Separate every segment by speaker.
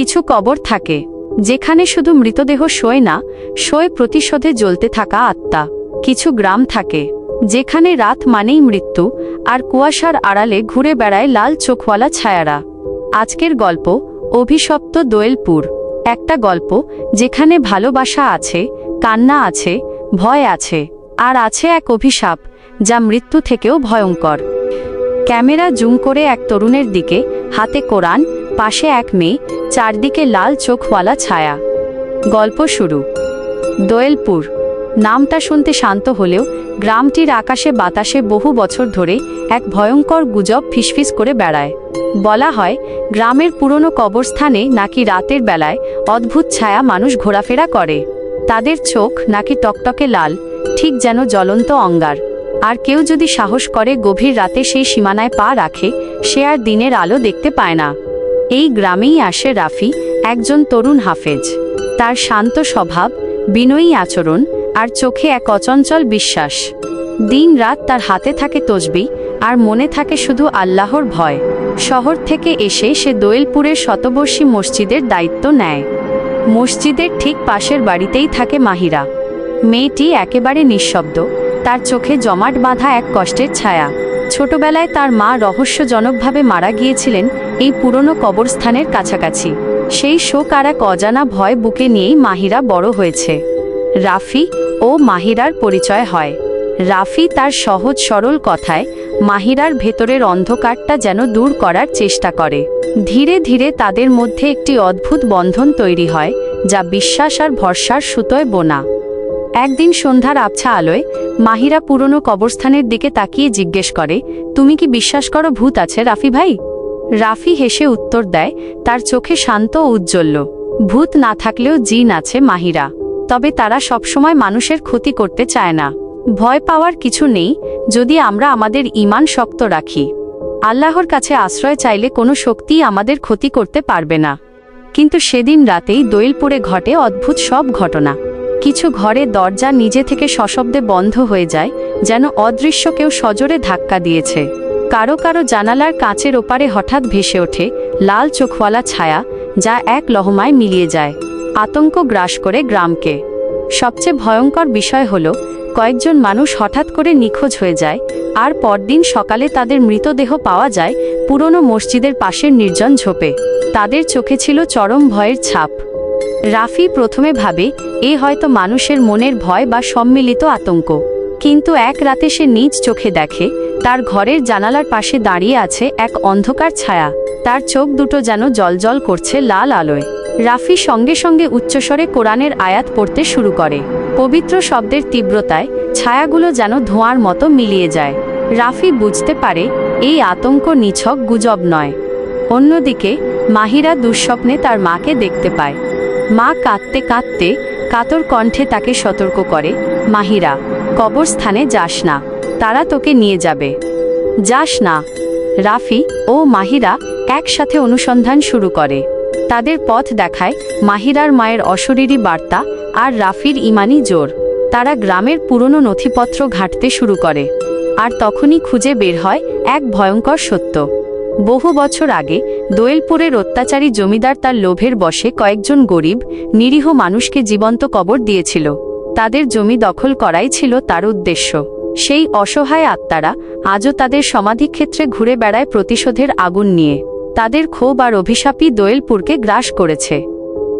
Speaker 1: কিছু কবর থাকে, যেখানে শুধু মৃতদেহ শোয় না, শোয় প্রতিশোধে জ্বলতে থাকা আত্মা। কিছু গ্রাম থাকে, যেখানে রাত মানেই মৃত্যু, আর কুয়াশার আড়ালে ঘুরে বেড়ায় লাল চোখওয়ালা ছায়ারা। আজকের গল্প, অভিশপ্ত দোয়েলপুর। একটা গল্প, যেখানে ভালোবাসা আছে, কান্না আছে, ভয় আছে, আর আছে এক অভিশাপ, যা মৃত্যু থেকেও ভয়ঙ্কর। ক্যামেরা জুম করে এক তরুণের দিকে, হাতে কোরআন পাশে এক মেয়ে, চারদিকে লাল চোখওয়ালা ছায়া। গল্প শুরু। দোয়েলপুর। নামটা শুনতে শান্ত হলেও গ্রামটির আকাশে বাতাসে বহু বছর ধরে এক ভয়ঙ্কর গুজব ফিসফিস করে বেড়ায়। বলা হয়, গ্রামের পুরনো কবরস্থানে নাকি রাতের বেলায় অদ্ভুত ছায়া মানুষ ঘোরাফেরা করে। তাদের চোখ নাকি টকটকে লাল, ঠিক যেন জ্বলন্ত অঙ্গার। আর কেউ যদি সাহস করে গভীর রাতে সেই সীমানায় পা রাখে, সে আর দিনের আলো দেখতে পায় না। এই গ্রামেই আসে রাফি, একজন তরুণ হাফেজ। তার শান্ত স্বভাব, বিনয়ী আচরণ আর চোখে এক অচঞ্চল বিশ্বাস। দিন রাত তার হাতে থাকে তসবি আর মনে থাকে শুধু আল্লাহর ভয়। শহর থেকে এসে সে দোয়েলপুরের শতবর্ষী মসজিদের দায়িত্ব নেয়। মসজিদের ঠিক পাশের বাড়িতেই থাকে মাহিরা। মেয়েটি একেবারে নিঃশব্দ, তার চোখে জমাট বাঁধা এক কষ্টের ছায়া। ছোটবেলায় তার মা রহস্যজনকভাবে মারা গিয়েছিলেন এই পুরনো কবরস্থানের কাছাকাছি। সেই শোক আর এক অজানা ভয় বুকে নিয়েই মাহিরা বড় হয়েছে। রাফি ও মাহিরার পরিচয় হয়। রাফি তার সহজ সরল কথায় মাহিরার ভেতরের অন্ধকারটা যেন দূর করার চেষ্টা করে। ধীরে ধীরে তাদের মধ্যে একটি অদ্ভুত বন্ধন তৈরি হয়, যা বিশ্বাস আর ভরসার সুতোয় বোনা। একদিন সন্ধ্যার আবছা আলোয় মাহিরা পুরনো কবরস্থানের দিকে তাকিয়ে জিজ্ঞেস করে, তুমি কি বিশ্বাস করো ভূত আছে রাফি ভাই? রাফি হেসে উত্তর দেয়, তার চোখে শান্ত ও উজ্জ্বল্য ভূত না থাকলেও জিন আছে মাহিরা। তবে তারা সবসময় মানুষের ক্ষতি করতে চায় না। ভয় পাওয়ার কিছু নেই, যদি আমরা আমাদের ইমান শক্ত রাখি। আল্লাহর কাছে আশ্রয় চাইলে কোনো শক্তিই আমাদের ক্ষতি করতে পারবে না। কিন্তু সেদিন রাতেই দোয়েলপুরে ঘটে অদ্ভুত সব ঘটনা। কিছু ঘরে দরজা নিজে থেকে সশব্দে বন্ধ হয়ে যায়, যেন অদৃশ্য কেউ সজোরে ধাক্কা দিয়েছে। কারও কারও জানালার কাঁচের ওপারে হঠাৎ ভেসে ওঠে লাল চোখওয়ালা ছায়া, যা এক লহমায় মিলিয়ে যায়। আতঙ্ক গ্রাস করে গ্রামকে। সবচেয়ে ভয়ঙ্কর বিষয় হল, কয়েকজন মানুষ হঠাৎ করে নিখোঁজ হয়ে যায়, আর পরদিন সকালে তাদের মৃতদেহ পাওয়া যায় পুরনো মসজিদের পাশের নির্জন ঝোপে। তাদের চোখে ছিল চরম ভয়ের ছাপ। রাফি প্রথমে ভাবে, এ হয়তো মানুষের মনের ভয় বা সম্মিলিত আতঙ্ক। কিন্তু এক রাতে সে নিজ চোখে দেখে তার ঘরের জানালার পাশে দাঁড়িয়ে আছে এক অন্ধকার ছায়া। তার চোখ দুটো যেন জলজল করছে লাল আলোয়। রাফি সঙ্গে সঙ্গে উচ্চস্বরে কোরআনের আয়াত পড়তে শুরু করে। পবিত্র শব্দের তীব্রতায় ছায়াগুলো যেন ধোঁয়ার মতো মিলিয়ে যায়। রাফি বুঝতে পারে, এই আতঙ্ক নিছক গুজব নয়। অন্যদিকে, মাহিরা দুঃস্বপ্নে তার মাকে দেখতে পায়। মা কাঁদতে কাঁদতে কাতর কণ্ঠে তাকে সতর্ক করে, মাহিরা, কবরস্থানে যাস না। তারা তোকে নিয়ে যাবে। যাস না। রাফি ও মাহিরা একসাথে অনুসন্ধান শুরু করে। তাদের পথ দেখায় মাহিরার মায়ের অশরীরী বার্তা আর রাফির ইমানি জোর। তারা গ্রামের পুরনো নথিপত্র ঘাঁটতে শুরু করে। আর তখনই খুঁজে বের হয় এক ভয়ঙ্কর সত্য। বহু বছর আগে দোয়েলপুরের অত্যাচারী জমিদার তার লোভের বশে কয়েকজন গরিব, নিরীহ মানুষকে জীবন্ত কবর দিয়েছিল। তাদের জমি দখল করাই ছিল তার উদ্দেশ্য। সেই অসহায় আত্মারা আজও তাদের সমাধিক্ষেত্রে ঘুরে বেড়ায় প্রতিশোধের আগুন নিয়ে। তাদের ক্ষোভ আর অভিশাপই দোয়েলপুরকে গ্রাস করেছে।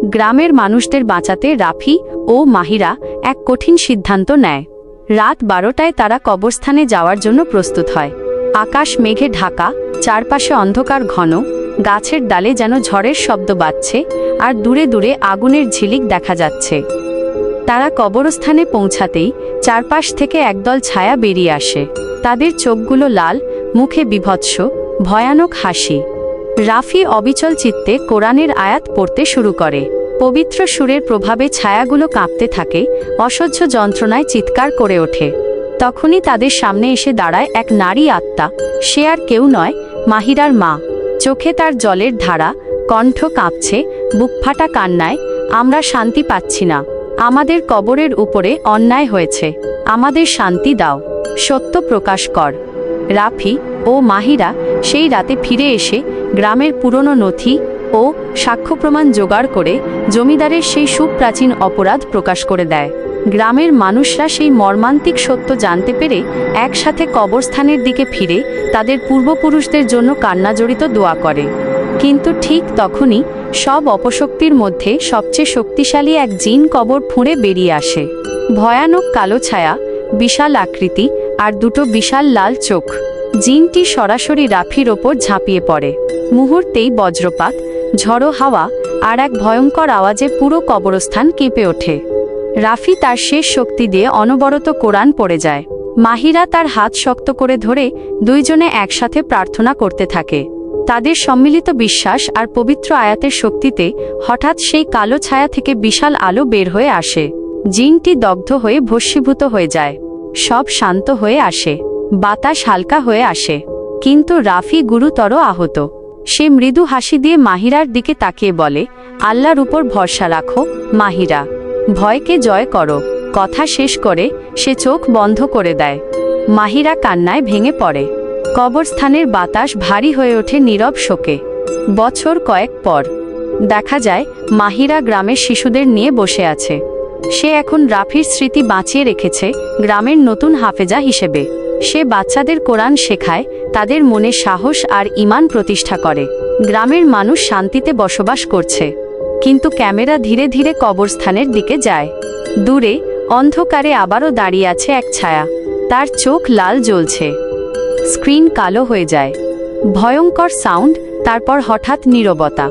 Speaker 1: গ্রামের মানুষদের বাঁচাতে রাফি ও মাহিরা এক কঠিন সিদ্ধান্ত নেয়। রাত বারোটায় তারা কবরস্থানে যাওয়ার জন্য প্রস্তুত হয়। আকাশ মেঘে ঢাকা, চারপাশে অন্ধকার ঘন, গাছের ডালে যেন ঝড়ের শব্দ বাজছে আর দূরে দূরে আগুনের ঝিলিক দেখা যাচ্ছে। তারা কবরস্থানে পৌঁছাতেই চারপাশ থেকে একদল ছায়া বেরিয়ে আসে। তাদের চোখগুলো লাল, মুখে বিভৎস, ভয়ানক হাসি। রাফি অবিচল চিত্তে কোরআনের আয়াত পড়তে শুরু করে। পবিত্র সুরের প্রভাবে ছায়াগুলো কাঁপতে থাকে, অসহ্য যন্ত্রণায় চিৎকার করে ওঠে। তখনই তাদের সামনে এসে দাঁড়ায় এক নারী আত্মা। সে আর কেউ নয়, মাহিরার মা। চোখে তার জলের ধারা, কণ্ঠ কাঁপছে, বুক ফাটা কান্নায়, আমরা শান্তি পাচ্ছি না। আমাদের কবরের উপরে অন্যায় হয়েছে। আমাদের শান্তি দাও। সত্য প্রকাশ কর। রাফি ও মাহিরা সেই রাতে ফিরে এসে গ্রামের পুরনো নথি ও সাক্ষ্য প্রমাণ জোগাড় করে জমিদারের সেই সুপ্রাচীন অপরাধ প্রকাশ করে দেয়। গ্রামের মানুষরা সেই মর্মান্তিক সত্য জানতে পেরে একসাথে কবরস্থানের দিকে ফিরে তাদের পূর্বপুরুষদের জন্য কান্নাজড়িত দোয়া করে। কিন্তু ঠিক তখনই সব অপশক্তির মধ্যে সবচেয়ে শক্তিশালী এক জিন কবর ফুঁড়ে বেরিয়ে আসে। ভয়ানক কালো ছায়া, বিশাল আকৃতি আর দুটো বিশাল লাল চোখ। জিনটি সরাসরি রাফির ওপর ঝাঁপিয়ে পড়ে। মুহূর্তেই বজ্রপাত, ঝড়ো হাওয়া আর এক ভয়ঙ্কর আওয়াজে পুরো কবরস্থান কেঁপে ওঠে। রাফি তার শেষ শক্তি দিয়ে অনবরত কোরআন পড়ে যায়। মাহিরা তার হাত শক্ত করে ধরে দুইজনে একসাথে প্রার্থনা করতে থাকে। তাদের সম্মিলিত বিশ্বাস আর পবিত্র আয়াতের শক্তিতে হঠাৎ সেই কালো ছায়া থেকে বিশাল আলো বের হয়ে আসে। জিনটি দগ্ধ হয়ে ভস্মীভূত হয়ে যায়। সব শান্ত হয়ে আসে। বাতাস হালকা হয়ে আসে। কিন্তু রাফি গুরুতর আহত। সে মৃদু হাসি দিয়ে মাহিরার দিকে তাকিয়ে বলে, আল্লাহর উপর ভরসা রাখো, মাহিরা। ভয়কে জয় করো, কথা শেষ করে সে চোখ বন্ধ করে দেয়। মাহিরা কান্নায় ভেঙে পড়ে। কবরস্থানের বাতাস ভারী হয়ে ওঠে নীরব শোকে। বছর কয়েক পর, দেখা যায় মাহিরা গ্রামের শিশুদের নিয়ে বসে আছে। সে এখন রাফির স্মৃতি বাঁচিয়ে রেখেছে গ্রামের নতুন হাফেজা হিসেবে। সে বাচ্চাদের কোরআন শেখায়, তাদের মনে সাহস আর ইমান প্রতিষ্ঠা করে। গ্রামের মানুষ শান্তিতে বসবাস করছে। কিন্তু ক্যামেরা ধীরে ধীরে কবরস্থানের দিকে যায়। দূরে, অন্ধকারে আবারও দাঁড়িয়ে আছে এক ছায়া। তার চোখ লাল জ্বলছে। স্ক্রিন কালো হয়ে যায়। ভয়ঙ্কর সাউন্ড, তারপর হঠাৎ নীরবতা।